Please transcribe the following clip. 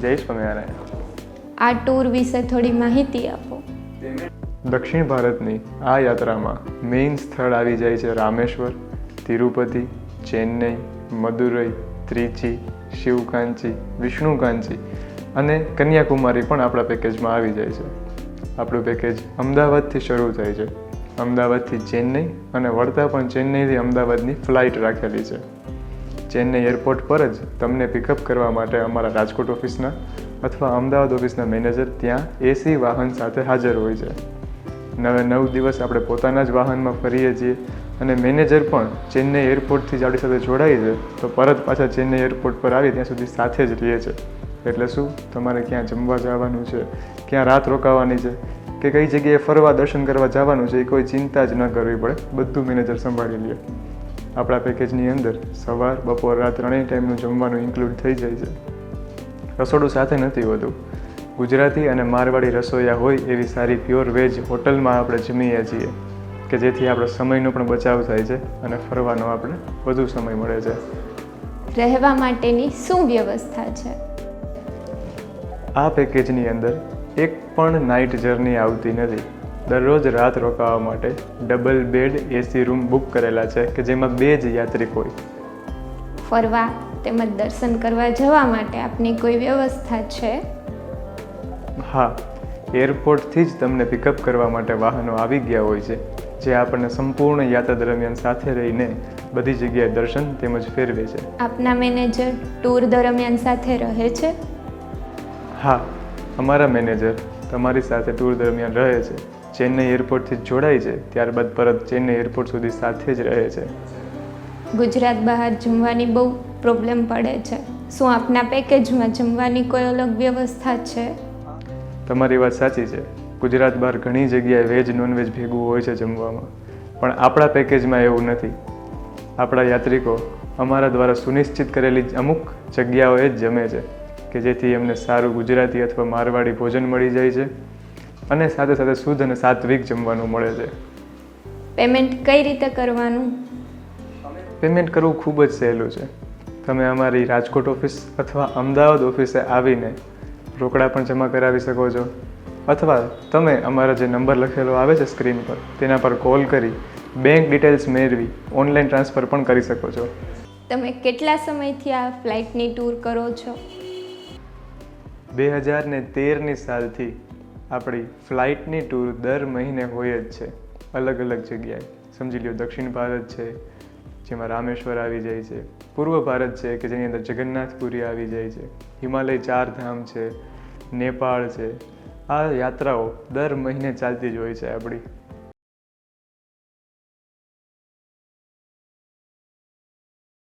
જય સ્વામિનારાયણ આ ટૂર વિશે થોડી માહિતી આપો. દક્ષિણ ભારતની આ યાત્રામાં મેઇન સ્થળ આવી જાય છે રામેશ્વર તિરુપતિ ચેન્નઈ મદુરઈ ત્રિચી શિવકાંચી વિષ્ણુકાંચી અને કન્યાકુમારી પણ આપણા પેકેજમાં આવી જાય છે. આપણું પેકેજ અમદાવાદથી શરૂ થાય છે. અમદાવાદથી ચેન્નઈ અને વળતા પણ ચેન્નઈથી અમદાવાદની ફ્લાઇટ રાખેલી છે. ચેન્નઈ એરપોર્ટ પર જ તમને પિકઅપ કરવા માટે અમારા રાજકોટ ઓફિસના અથવા અમદાવાદ ઓફિસના મેનેજર ત્યાં એસી વાહન સાથે હાજર હોય છે. નવે નવ દિવસ આપણે પોતાના જ વાહનમાં ફરીએ છીએ અને મેનેજર પણ ચેન્નઈ એરપોર્ટથી જ આપણી સાથે જોડાય છે, તો પરત પાછા ચેન્નઈ એરપોર્ટ પર આવી ત્યાં સુધી સાથે જ રહીએ છે એટલે શું? તમારે ક્યાં જમવા જવાનું છે? ક્યાં રાત રોકાવાની છે? કે કઈ જગ્યાએ ફરવા દર્શન કરવા જવાનું છે? એ કોઈ ચિંતા જ ન કરવી પડે. બધું મેનેજર સંભાળી લે. આપણા પેકેજની અંદર સવાર બપોર રાત ત્રણેય ટાઈમનું જમવાનું ઇન્ક્લુડ થઈ જાય છે. રસોડું સાથે નથી હોતું. ગુજરાતી અને મારવાડી રસોઈયા હોય એવી સારી પ્યોર વેજ હોટલમાં આપણે જમીએ છીએ કે જેથી આપણો સમયનો પણ બચાવ થાય છે અને ફરવાનો આપણે વધુ સમય મળે છે. રહેવા માટેની શું વ્યવસ્થા છે? આ પેકેજની અંદર એક પણ નાઇટ જર્ની આવતી નથી. દરરોજ રાત રોકાવા માટે double bed AC room book કરેલા છે કે જેમાં બે જ યાત્રિક હોય. ફરવા તેમજ દર્શન કરવા જવા માટે આપની કોઈ વ્યવસ્થા છે? હા એરપોર્ટથી જ તમને પિકઅપ કરવા માટે વાહનો આવી ગયા હોય છે જે આપણને સંપૂર્ણ યાત્રા દરમિયાન સાથે રહીને બધી જગ્યાએ દર્શન તેમજ ફેરવે છે. આપના મેનેજર ટૂર દરમિયાન સાથે રહે છે? હા અમારા મેનેજર તમારી સાથે ટૂર દરમિયાન રહે છે. ચેન્નઈ એરપોર્ટથી જોડાય છે ત્યારબાદ પરત ચેન્નઈ એરપોર્ટ સુધી સાથે જ રહે છે. ગુજરાત બહાર જમવાની બહુ પ્રોબ્લેમ પડે છે. શું આપના પેકેજમાં જમવાની કોઈ અલગ વ્યવસ્થા છે? તમારી વાત સાચી છે. ગુજરાત બહાર ઘણી જગ્યાએ વેજ નોનવેજ ભેગું હોય છે જમવામાં. પણ આપણા પેકેજમાં એવું નથી. આપણા યાત્રિકો અમારા દ્વારા સુનિશ્ચિત કરેલી અમુક જગ્યાઓએ જ જમે છે કે જેથી એમને સારું ગુજરાતી અથવા મારવાડી ભોજન મળી જાય છે. અને સાથે સાથે શુદ્ધ અને સાત્વિક જમવાનું મળે છે. પેમેન્ટ કઈ રીતે કરવાનું? પેમેન્ટ કરવું ખૂબ જ સહેલું છે. તમે અમારી રાજકોટ ઓફિસ અથવા અમદાવાદ ઓફિસે આવીને રોકડા પણ જમા કરાવી શકો છો. અથવા તમે અમારા જે નંબર લખેલો આવે છે સ્ક્રીન પર તેના પર કોલ કરી બેંક ડિટેલ્સ મેળવી ઓનલાઈન ટ્રાન્સફર પણ કરી શકો છો. તમે કેટલા સમયથી આ ફ્લાઇટની ટૂર કરો છો? બે હજાર ને તેરની સાલથી આપણી ફ્લાઇટની ટૂર દર મહિને હોય જ છે. અલગ અલગ જગ્યાએ. સમજી લ્યો, દક્ષિણ ભારત છે, જેમાં રામેશ્વર આવી જાય છે. પૂર્વ ભારત છે, કે જેની અંદર જગન્નાથપુરી આવી જાય છે. હિમાલય ચાર ધામ છે, નેપાળ છે. આ યાત્રાઓ દર મહિને ચાલતી જ હોય છે આપણી.